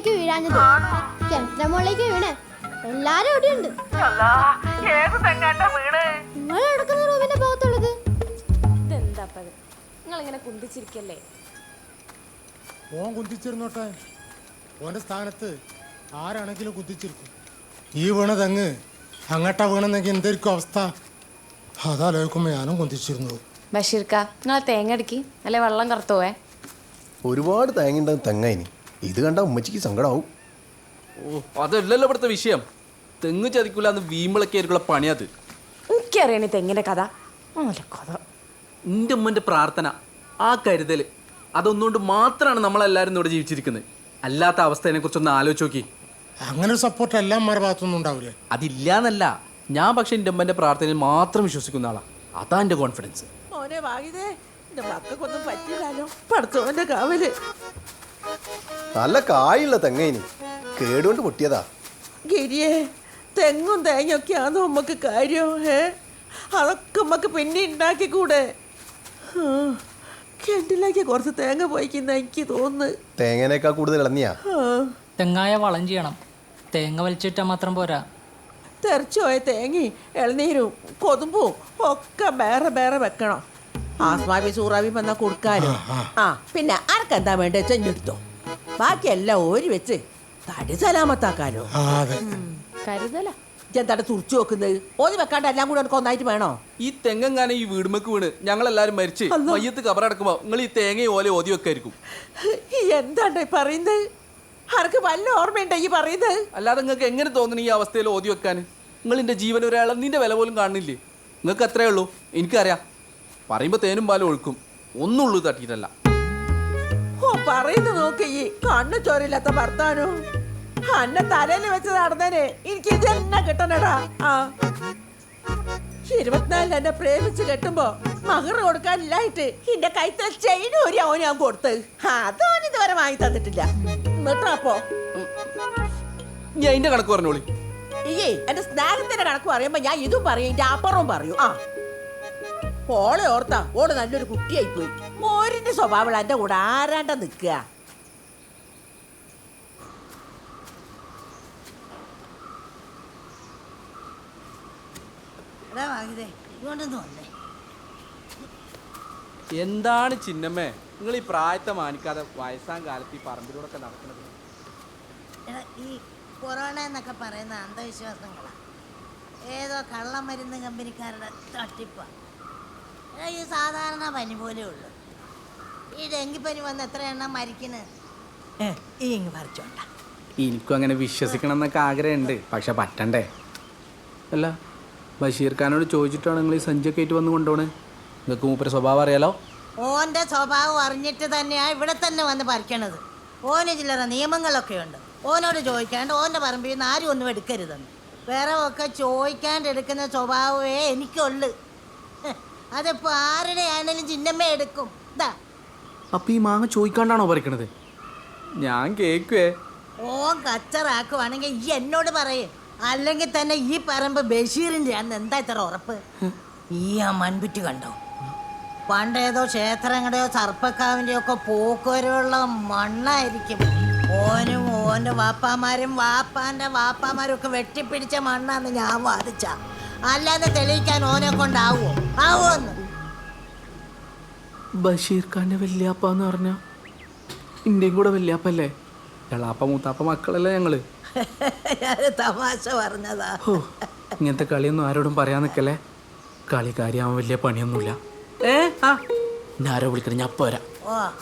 മുകളിലേക്ക് വീഴാഞ്ഞത്. കിണറ്റിന്റെ മുകളിലേക്ക് വീണ്. എല്ലാരും അവിടെ ഉണ്ട് നിങ്ങൾ എടുക്കുന്ന റൂമിന്റെ ഭാഗത്തുള്ളത്? ഇതെന്താ നിങ്ങൾ ഇങ്ങനെ കുന്തിച്ചിരിക്കല്ലേ? ഓൻ കുന്തിച്ചിരുന്നോട്ടെ? ഓന്റെ സ്ഥാനത്ത് ആരാണെങ്കിലും കുന്തിച്ചിരിക്കും. ഈ വീണതങ്ങ് അങ്ങട്ട വീണെന്നെങ്കിൽ എന്തായിരിക്കും അവസ്ഥ? അതാലോചിക്കുമ്പോൾ ഞാനും കുന്തിച്ചിരുന്നു ബഷീർക്ക നിങ്ങളെ തേങ്ങ അടിക്കി അല്ലെ വെള്ളം കറുത്തുപോവേ ഒരുപാട് തേങ്ങയുണ്ടാകും തെങ്ങ ഇനി. ഇത് കണ്ട ഉമ്മച്ചിക്ക് സങ്കടമാവും ഓ അതല്ലല്ലോ ഇവിടുത്തെ വിഷയം. തെങ്ങ് ചതിക്കൂല എന്ന് വീമ്പിളൊക്കെ ആയിരിക്കുള്ള പണിയത്. എനിക്കറിയണ തെങ്ങിന്റെ കഥ. നല്ല കഥ. എന്റെ ഉമ്മന്റെ പ്രാർത്ഥന ആ കരുതൽ അതൊന്നുകൊണ്ട് മാത്രമാണ് നമ്മളെല്ലാവരും ഇവിടെ ജീവിച്ചിരിക്കുന്നത്. അല്ലാത്ത അവസ്ഥയെ കുറിച്ചൊന്ന് ആലോചിച്ച് നോക്കി. അങ്ങനെ ഒരു സപ്പോർട്ട് എല്ലാം അമ്മമാരുടെ ഭാഗത്തൊന്നും ഉണ്ടാവില്ലേ അതില്ലാന്നല്ല. ഞാൻ പക്ഷെ എന്റെ ഉമ്മന്റെ പ്രാർത്ഥനയിൽ മാത്രം വിശ്വസിക്കുന്ന ആളാണ് അതാ എന്റെ കോൺഫിഡൻസ് മോനെ വാങ്ങിതേ എന്റെ മക്കൾക്കൊന്നും പറ്റില്ലല്ലോ പഠിച്ചവന്റെ കാവൽ. നല്ല കായുള്ള തെങ്ങയിന് ഇനി. കേടുകൊണ്ട് പൊട്ടിയതാ. ഗിരിയെ തെങ്ങും ആണ് നമുക്ക് കാര്യം ഏ അതൊക്കെ നമുക്ക് പിന്നെ ഉണ്ടാക്കിക്കൂടെ കൂടെ കിണറ്റിലേക്ക് കുറച്ച് തേങ്ങ പോയിക്കുന്ന എനിക്ക് തോന്നുന്നു. തേങ്ങനേക്കാ കൂടുതൽ ഇളന്നിയാ ആ, തെങ്ങായ വളം ചെയ്യണം. തേങ്ങ വലിച്ചിട്ടാൽ മാത്രം പോരാ. തെറിച്ചുപോയ തേങ്ങി തേങ്ങയും ഇളനീരും കൊതുമ്പും ഒക്കെ വേറെ വേറെ വെക്കണം. ആസ്മാവി സൂറാവി വന്നാൽ കൊടുക്കാനും ആ പിന്നെ ആർക്കെന്താ വേണ്ടത് ചെഞ്ഞെടുത്തോ ബാക്കിയെല്ലാം ഓരി വെച്ച് തടി സലാമത്താക്കാനോ ആ അതെ. കരുതല. ഇതെന്താണ് തുറച്ചു വെക്കുന്നത് ഓതി വെക്കാണ്ട് എല്ലാം കൂടെ എനിക്ക് ഒന്നായിട്ട് വേണോ? ഈ തെങ്ങെങ്ങാനും ഈ വീടുമക്ക് വീണ്. ഞങ്ങളെല്ലാരും മരിച്ച്. മയ്യത്ത് കബറടക്കുമ്പോ നിങ്ങൾ ഈ തേങ്ങയും ഓല ഓതി വെക്കായിരിക്കും. എന്താണ് ഈ പറയുന്നത്? ആർക്ക് വല്ല ഓർമ്മയുണ്ടോ ഈ പറയുന്നത്? അല്ലാതെ നിങ്ങൾക്ക് എങ്ങനെ തോന്നുന്നു ഈ അവസ്ഥയിൽ ഓതി വെക്കാൻ? നിങ്ങൾ എന്റെ ജീവൻ ഒരാളെ നിന്റെ വില പോലും കാണുന്നില്ലേ? നിങ്ങൾക്ക് അത്രേ ഉള്ളൂ. എനിക്കറിയാം. പറയുമ്പോൾ തേനും പാലും ഒഴുക്കും. ഒന്നുള്ളൂ തട്ടിയിട്ടല്ല. ഓ പറയുന്നു നോക്ക് ഈ കണ്ണു ചോരില്ലാത്ത ഭർത്താനോ? അന്നെ തലയിൽ വെച്ച് നടന്നേനെ. എനിക്ക് ഇതെന്നെ കിട്ടണടാ? ആ. ഇരുപത്തിനാലിൽ എന്നെ പ്രേമിച്ച് കെട്ടുമ്പോ മകർ കൊടുക്കാനില്ലായിട്ട് എന്റെ കൈത്തിൽ ചെയിൻ ഒരു അവന് ഞാൻ കൊടുത്ത് അതോൻ ഇതുവരെ വാങ്ങി തന്നിട്ടില്ല. എന്നിട്ടപ്പോ ഞാൻ അതിന്റെ കണക്ക് പറഞ്ഞോളി? ഈ എന്റെ സ്നേഹത്തിന്റെ കണക്ക് പറയുമ്പോ ഞാൻ ഇതും പറയും എന്റെ അപ്പുറവും പറയും. ആ. ഓളെ ഓർത്താ ഓൾ നല്ലൊരു കുട്ടിയായി പോയി മോരിന്റെ സ്വഭാവം എന്റെ കൂടെ ആരാണ്ട നിൽക്കുക? എന്താണ് ചിന്നമ്മേ? നിങ്ങൾ ഈ പ്രായത്തെ മാനിക്കാതെ വയസ്സാം കാലത്ത് ഈ പറമ്പിലൂടെ നടക്കുന്നത്? ഈ കൊറോണ എന്നൊക്കെ പറയുന്ന അന്ധവിശ്വാസങ്ങളാ. ഏതോ കള്ളമരുന്ന് കമ്പനിക്കാരുടെ തട്ടിപ്പാ. ഈ സാധാരണ പനി പോലെ ഉള്ളു. ഈ ഡെങ്കിപ്പനി വന്ന് എത്ര എണ്ണം മരിക്കുന്നത് ഈ ഇങ്ങ് പറിച്ചോണ്ട. എനിക്കും അങ്ങനെ വിശ്വസിക്കണം എന്നൊക്കെ ആഗ്രഹമുണ്ട്. പക്ഷെ പറ്റണ്ടേ? അല്ല ബഷീർ ഖാനോട് ചോദിച്ചിട്ടാണ് നിങ്ങൾ ഈ സഞ്ചിയൊക്കെ ആയിട്ട് വന്ന് കൊണ്ടുപോണേ. നിങ്ങൾക്ക് മൂപ്പര സ്വഭാവം അറിയാലോ? ഓന്റെ സ്വഭാവം അറിഞ്ഞിട്ട് തന്നെയാ ഇവിടെ തന്നെ വന്ന് പറിക്കണത്. ഓന് ചില്ലറ നിയമങ്ങളൊക്കെ ഉണ്ട്. ഓനോട് ചോദിക്കാണ്ട് ഓന്റെ പറമ്പിൽ നിന്ന് ആരും ഒന്നും എടുക്കരുതെന്ന്. വേറെ ഒക്കെ ചോദിക്കാണ്ട് എടുക്കുന്ന സ്വഭാവമേ എനിക്കുള്ളു. അതിപ്പോ ആരുടെ ആണെങ്കിലും ചിന്നമ്മ എടുക്കും. ഇതാ അപ്പോൾ ഈ മാങ്ങ ചോദിക്കാണ്ടാണോ പറിക്കണത്? ഞാൻ കേക്കുവേ. ഓൻ കച്ചറാക്കുവാണെങ്കിൽ ഈ എന്നോട് പറയേ. അല്ലെങ്കിൽ തന്നെ ഈ പറമ്പ് ബഷീറിന്റെ അന്ന് എന്താ ഇത്ര ഉറപ്പ്? ഈ ആ മൺപിറ്റ് കണ്ടോ? പണ്ടേതോ ക്ഷേത്രങ്ങളുടെയോ സർപ്പക്കാവിന്റെയോ ഒക്കെ പോക്കുവരുള്ള മണ്ണായിരിക്കും. ഓനും ഓന്റെ വാപ്പാമാരും വാപ്പാന്റെ വാപ്പാമാരും ഒക്കെ വെട്ടിപ്പിടിച്ച മണ്ണാന്ന് ഞാൻ വാദിച്ച. അല്ലാതെ തെളിയിക്കാൻ ഓനെ കൊണ്ടാവോ? ആവോ ബഷീർ ഖാന്റെ വല്യാപ്പ എന്ന് പറഞ്ഞ ഇന്ത്യയും കൂടെ വല്യാപ്പല്ലേ? എളാപ്പ മൂത്താപ്പ മക്കളല്ലേ ഞങ്ങൾ? തമാശ പറഞ്ഞതാ. ഇങ്ങനത്തെ കളിയൊന്നും ആരോടും പറയാൻ നിൽക്കല്ലേ കളിക്കാരിയാവാൻ വലിയ പണിയൊന്നുമില്ല. ഏ? ആ ഞാൻ ആരോ വിളിക്കണം ഞാൻ പോരാ. വരാം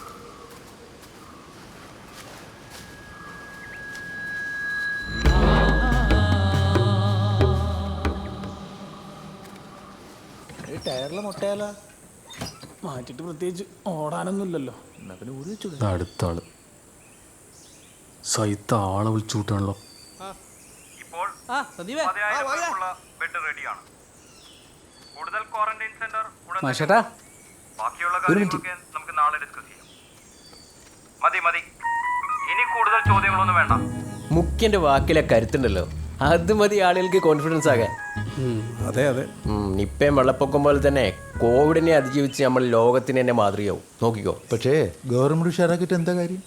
ഓ ടയറിൽ മുട്ടയാലോ? മാറ്റിട്ട് പ്രത്യേകിച്ച് ഓടാനൊന്നുമില്ലല്ലോ. എന്നാ പിന്നെ ഊരി വെച്ചു. അടുത്ത ആൾ. സൈത്ത ആളെ വിളിച്ചു കൂട്ടാണല്ലോ. ഇപ്പോൾ ബെഡ് റെഡിയാണ് കൂടുതൽ ക്വാറന്റൈൻ സെന്റർ ഉടൻ മാഷേട്ടാ. ബാക്കിയുള്ള കാര്യങ്ങളൊക്കെ നമുക്ക് നാളെ ഡിസ്കസ് ചെയ്യാം. മതി മതി. ഇനി കൂടുതൽ ചോദ്യങ്ങളൊന്നും വേണ്ട. മുഖ്യന്റെ വാക്കിലെ കരുത്തുണ്ടല്ലോ. അത് മതി ആളുകൾക്ക് കോൺഫിഡൻസ് ആകാൻ. അതെ അതെ. ഇപ്പം നിപ്പയും വെള്ളപ്പൊക്കം പോലെ തന്നെ കോവിഡിനെ അതിജീവിച്ച് നമ്മൾ ലോകത്തിന് തന്നെ മാതൃകയാവും. നോക്കിക്കോ. പക്ഷേ ഗവൺമെന്റ് ഉഷാറാക്കിയിട്ട് എന്താ കാര്യം?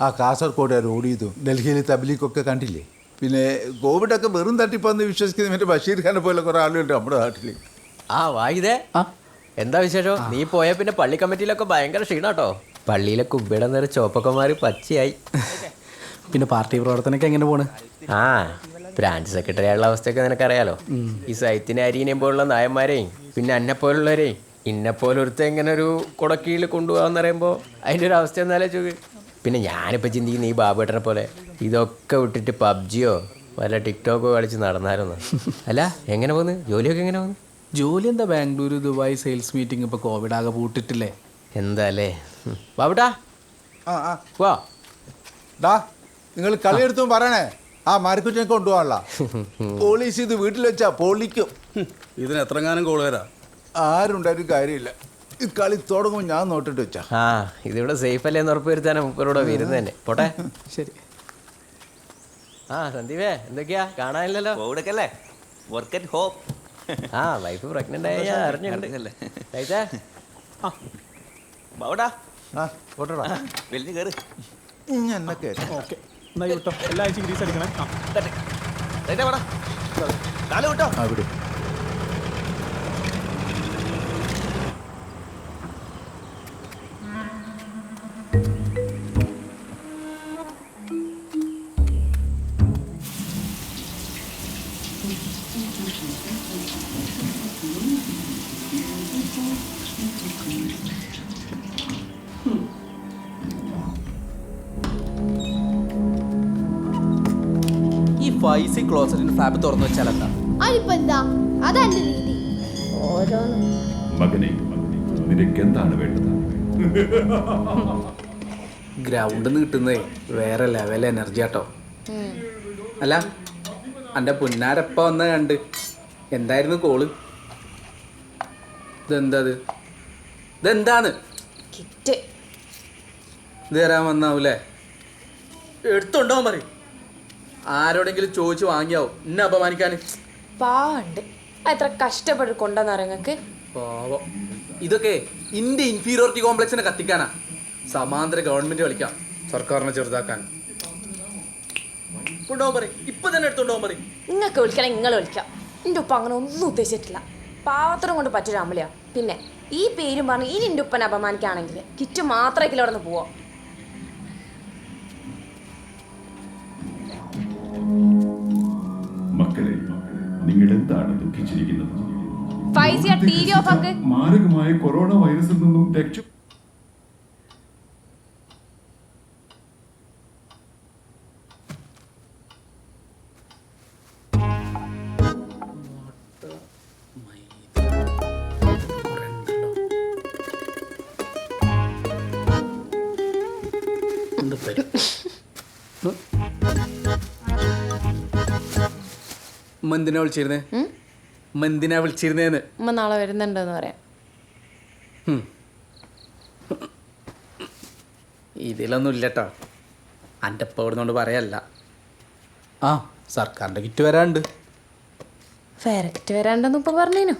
ആ കാസർഗോഡ് റോഡ് ചെയ്തു. ഡൽഹിയിലെ തബ്ലീഗൊക്കെ കണ്ടില്ലേ? പിന്നെ കോവിഡൊക്കെ വെറും തട്ടിപ്പാന്ന് വിശ്വസിക്കുന്ന മറ്റേ ബഷീർ ഖാനെ പോലെ കുറേ ആളുകളുണ്ട് നമ്മുടെ നാട്ടിൽ ആ വായിതേ എന്താ വിശേഷം? നീ പോയ പിന്നെ പള്ളി കമ്മിറ്റിയിലൊക്കെ ഭയങ്കര ക്ഷീണാട്ടോ. പള്ളിയിലെ കുബ്ബയുടെ നേരെ ചോപ്പൊക്കെ മാറി പച്ചയായി. പിന്നെ പാർട്ടി പ്രവർത്തനമൊക്കെ എങ്ങനെ പോണ്? ആ ബ്രാഞ്ച് സെക്രട്ടറി ആയുള്ള അവസ്ഥയൊക്കെ നിനക്കറിയാലോ? ഈ സൈത്തിന് അരിയനെയും പോലുള്ള നായന്മാരെയും പിന്നെ എന്നെ പോലുള്ളവരെയും ഇന്നെ പോലൊരുത്ത ഇങ്ങനെ ഒരു കുടക്കീഴിൽ കൊണ്ടുപോകാന്ന് പറയുമ്പോൾ അതിന്റെ ഒരു അവസ്ഥ എന്നാലേ ചോദി പിന്നെ ഞാനിപ്പോൾ ചിന്തിക്കുന്ന ഈ ബാബേട്ടനെ പോലെ ഇതൊക്കെ വിട്ടിട്ട് പബ്ജിയോ വല്ല ടിക്ടോക്കോ കളിച്ച് നടന്നായിരുന്നു അല്ല എങ്ങനെ പോന്ന്? ജോലിയൊക്കെ എങ്ങനെ പോന്ന്? ജോലി എന്താ ബാംഗ്ലൂർ ദുബായ് സെയിൽസ് മീറ്റിംഗ് ഇപ്പോൾ കോവിഡ് ആകെ പൂട്ടിട്ടില്ലേ? എന്താ അല്ലേ ബാബുട്ടാ ആ ആ. വാ. നിങ്ങൾ കളിയെടുത്തും പറയണേ. ആ മാരിക്കുറ്റിനെ കൊണ്ടുപോകാനുള്ള. പോലീസ് ഇത് വീട്ടിൽ വെച്ചാ പൊളിക്കും. ഇതിന് എത്രങ്ങാനും കോൾ വരാം? ആരുണ്ടായിട്ടും കാര്യമില്ല. ഈ കളി തുടങ്ങും ഞാൻ നോട്ടിട്ട് വെച്ചാ. ആ ഇതിവിടെ സേഫ് അല്ലേ എന്ന് ഉറപ്പ് വരുത്താനാ മുപ്പരോടെ വരുന്നത് തന്നെ. പോട്ടെ. ശരി. ആ സന്ദീപേ എന്തൊക്കെയാ? കാണാനില്ലല്ലോ? ഓടക്കല്ലേ വർക്ക് അറ്റ് ഹോം ആ വൈഫ് പ്രഗ്നന്റ് ആയ ഞാൻ അറിഞ്ഞിട്ടുണ്ട്. കഴിച്ചാ ബാവടാ ആ പോട്ടോടാ. വലിയ കയറി ഞാൻ ഓക്കെ. എന്നാ വിട്ടോ. എല്ലാ ആഴ്ചയും ഗ്രീസ് അടിക്കണേ. ആ. വിട്ടോ. ആ വിടും. ഈ ഫൈസി ക്ലോസറ്റിന് ഫാബ് തുറന്നു വെച്ചാൽ എന്താ? അതിപ്പോ എന്താ? രീതി. ഓരോന്ന്. മകനെ നിനക്ക് എന്താണ് വേണ്ടത്? ഗ്രൗണ്ടിൽ നിന്ന് കിട്ടുന്നേ വേറെ ലെവൽ എനർജി ആട്ടോ. അല്ല എന്റെ പുന്നാരപ്പ വന്ന കണ്ട്? എന്തായിരുന്നു കോൾ ഇതെന്താ ഇത് ഇതെന്താണ്? കിറ്റ് ഇത് തരാൻ വന്നാവൂലേ? എടുത്തുണ്ടോ പറയും. ആരോടെങ്കിലും ചോദിച്ചു വാങ്ങിയാവും? എന്നെ അപമാനിക്കാൻ പാവണ്ട് എത്ര കഷ്ടപ്പെട്ട് കൊണ്ടുവന്നാ നിങ്ങൾക്ക് പാവം. ഇതൊക്കെ ഇന്ത്യ ഇൻഫീരിയോറിറ്റി കോംപ്ലക്സിനെ കത്തിക്കാനാ. സമാന്തര ഗവൺമെന്റ് കളിക്കാം. സർക്കാരിനെ ചെറുതാക്കാൻ. കൊണ്ടുപോകാൻ പറയും. ഇപ്പൊ തന്നെ എടുത്തോണ്ടാവാൻ പറയും. നിങ്ങൾക്ക് വിളിക്കണം നിങ്ങൾ വിളിക്കാം. എന്റെ ഉപ്പ അങ്ങനെ ഒന്നും ഉദ്ദേശിച്ചിട്ടില്ല. പാവത്തരം കൊണ്ട് പറ്റൊരു പിന്നെ ഈ പേരും പറഞ്ഞ് ഇനി എന്റെ ഉപ്പനെ അപമാനിക്കുകയാണെങ്കിൽ കിറ്റ് മാത്രമേ അവിടെ നിന്ന് പോവാം. മക്കളെ നിങ്ങൾ എന്താണ് ദുഃഖിച്ചിരിക്കുന്നത് മാരകമായ കൊറോണ വൈറസിൽ നിന്നും രക്ഷ എന്ത് പേര്? എന്തിനാ വിളിച്ചിരുന്നേ? മന്ദിനെ വിളിച്ചിരുന്നേന്ന്? ഉമ്മ നാളെ വരുന്നുണ്ടെന്ന് പറയാം. ഇതിലൊന്നും ഇല്ലട്ടോ. എന്റെ ഇപ്പം ഇവിടുന്നോണ്ട് പറയല്ല. ആ സർക്കാരിന്റെ കിറ്റ് വരാണ്ട് വേറെ കിറ്റ് വരാണ്ടെന്ന് ഇപ്പൊ പറഞ്ഞേനു.